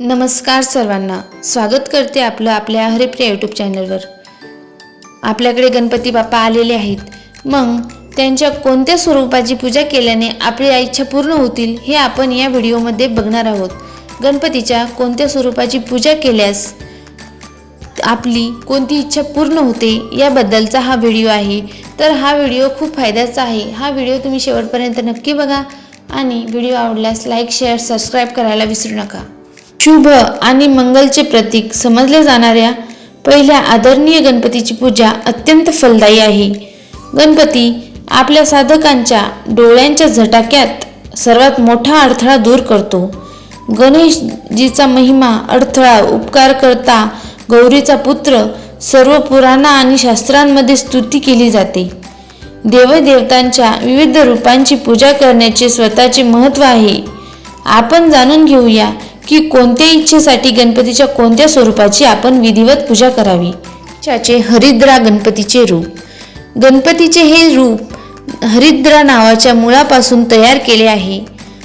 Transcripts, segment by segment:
नमस्कार सर्वांना. स्वागत करते आपलं आपल्या हरिप्रिया यूट्यूब चॅनलवर आपल्याकडे गणपती बाप्पा आलेले आहेत. मग त्यांच्या कोणत्या स्वरूपाची पूजा केल्याने आपल्या इच्छा पूर्ण होतील हे आपण या व्हिडिओमध्ये बघणार आहोत. गणपतीच्या कोणत्या स्वरूपाची पूजा केल्यास आपली कोणती इच्छा पूर्ण होते याबद्दलचा हा व्हिडिओ आहे. तर हा व्हिडिओ खूप फायद्याचा आहे. हा व्हिडिओ तुम्ही शेवटपर्यंत नक्की बघा आणि व्हिडिओ आवडल्यास लाईक शेअर सबस्क्राईब करायला विसरू नका. शुभ आणि मंगलचे प्रतीक समजल्या जाणाऱ्या पहिल्या आदरणीय गणपतीची पूजा अत्यंत फलदायी आहे. गणपती आपल्या साधकांच्या डोळ्यांच्या झटाक्यात सर्वात मोठा अडथळा दूर करतो. गणेशजीचा महिमा अडथळा उपकार करता गौरीचा पुत्र सर्व पुराणा आणि शास्त्रांमध्ये स्तुती केली जाते. देवदेवतांच्या विविध रूपांची पूजा करण्याचे स्वतःचे महत्त्व आहे. आपण जाणून घेऊया की कोणत्या इच्छेसाठी गणपतीच्या कोणत्या स्वरूपाची आपण विधिवत पूजा करावी? त्याचे हरिद्रा गणपतीचे रूप. गणपतीचे हे रूप हरिद्रा नावाच्या मुळापासून तयार केले आहे.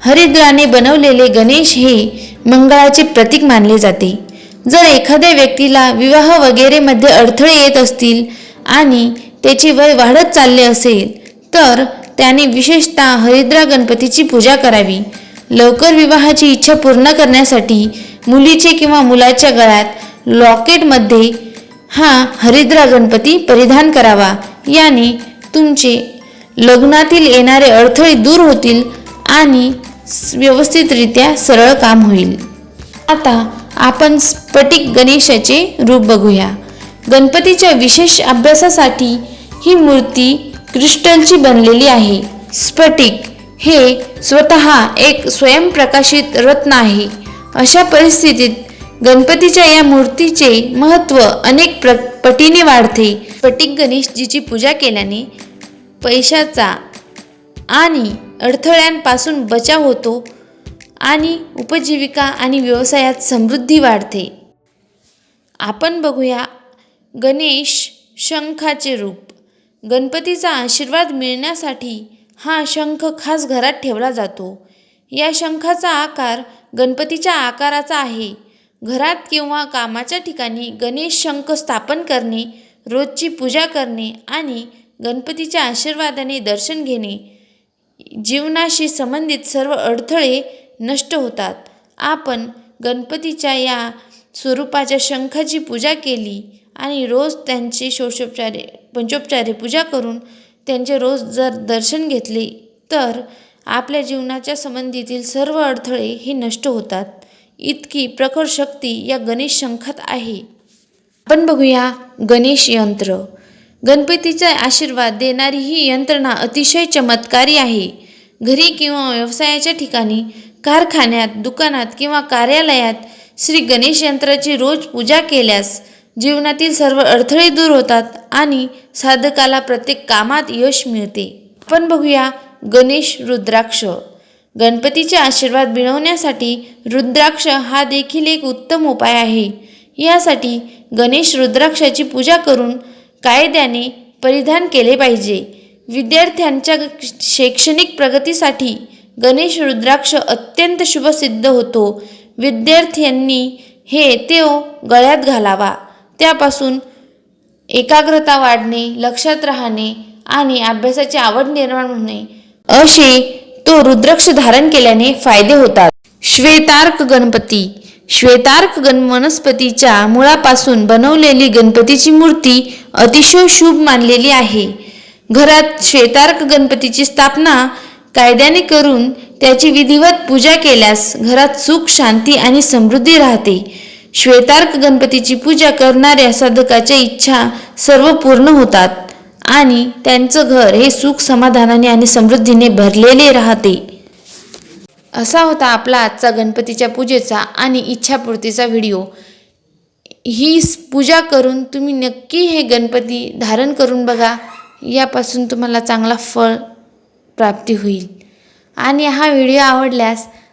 हरिद्राने बनवलेले गणेश हे मंगळाचे प्रतीक मानले जाते. जर एखाद्या व्यक्तीला विवाह वगैरेमध्ये अडथळे येत असतील आणि त्याचे वय वाढत चालले असेल तर त्याने विशेषतः हरिद्रा गणपतीची पूजा करावी. लवकर विवाहाची इच्छा पूर्ण करण्यासाठी मुलीचे किंवा मुलाच्या गळ्यात लॉकेटमध्ये हा हरिद्रा गणपती परिधान करावा. याने तुमचे लग्नातील येणारे अडथळे दूर होतील आणि व्यवस्थितरित्या सरळ काम होईल. आता आपण स्फटिक गणेशाचे रूप बघूया. गणपतीच्या विशेष अभ्यासासाठी ही मूर्ती क्रिस्टलची बनलेली आहे. स्फटिक हे स्वतः एक स्वयंप्रकाशित रत्न आहे. अशा परिस्थितीत गणपतीच्या या मूर्तीचे महत्त्व अनेक प्र पटीने वाढते. स्फटिक गणेशजीची पूजा केल्याने पैशाचा आणि अडथळ्यांपासून बचाव होतो आणि उपजीविका आणि व्यवसायात समृद्धी वाढते. आपण बघूया गणेश शंखाचे रूप. गणपतीचा आशीर्वाद मिळण्यासाठी हा शंख खास घरात ठेवला जातो. या शंखाचा आकार गणपतीच्या आकाराचा आहे. घरात किंवा कामाच्या ठिकाणी गणेश शंख स्थापन करणे रोजची पूजा करणे आणि गणपतीच्या आशीर्वादाने दर्शन घेणे जीवनाशी संबंधित सर्व अडथळे नष्ट होतात. आपण गणपतीच्या या स्वरूपाच्या शंखाची पूजा केली आणि रोज त्यांची षोषोपचारे पंचोपचारे पूजा करून त्यांचे रोज जर दर्शन घेतले तर आपल्या जीवनाच्या संबंधीतील सर्व अडथळे हे नष्ट होतात. इतकी प्रखर शक्ती या गणेश शंखात आहे. आपण बघूया गणेश यंत्र. गणपतीचा आशीर्वाद देणारी ही यंत्रणा अतिशय चमत्कारी आहे. घरी किंवा व्यवसायाच्या ठिकाणी कारखान्यात दुकानात किंवा कार्यालयात श्री गणेश यंत्राची रोज पूजा केल्यास जीवनातील सर्व अडथळे दूर होतात आणि साधकाला प्रत्येक कामात यश मिळते. आपण बघूया गणेश रुद्राक्ष. गणपतीचे आशीर्वाद मिळवण्यासाठी रुद्राक्ष हा देखील एक उत्तम उपाय आहे. यासाठी गणेश रुद्राक्षाची पूजा करून कायद्याने परिधान केले पाहिजे. विद्यार्थ्यांच्या शैक्षणिक प्रगतीसाठी गणेश रुद्राक्ष अत्यंत शुभसिद्ध होतो. विद्यार्थ्यांनी हे तो गळ्यात घालावा. त्यापासून एकाग्रता वाढणे लक्षात राहणे आणि अभ्यासाची आवड निर्माण होणे असे तो रुद्राक्ष धारण केल्याने फायदे होतात. श्वेतार्क गणपती. श्वेतार्क गण वनस्पतीच्या मुळापासून बनवलेली गणपतीची मूर्ती अतिशय शुभ मानलेली आहे. घरात श्वेतार्क गणपतीची स्थापना कायद्याने करून त्याची विधिवत पूजा केल्यास घरात सुख शांती आणि समृद्धी राहते. श्वेतार्क गणपतीची पूजा करणाऱ्या साधकाच्या इच्छा सर्व पूर्ण होतात आणि त्यांचं घर हे सुख समाधानाने आणि समृद्धीने भरलेले राहते. असा होता आपला आजचा गणपतीच्या पूजेचा आणि इच्छापूर्तीचा व्हिडिओ. ही पूजा करून तुम्ही नक्की हे गणपती धारण करून बघा. यापासून तुम्हाला चांगला फळ प्राप्ती होईल. आणि हा व्हिडिओ आवडल्यास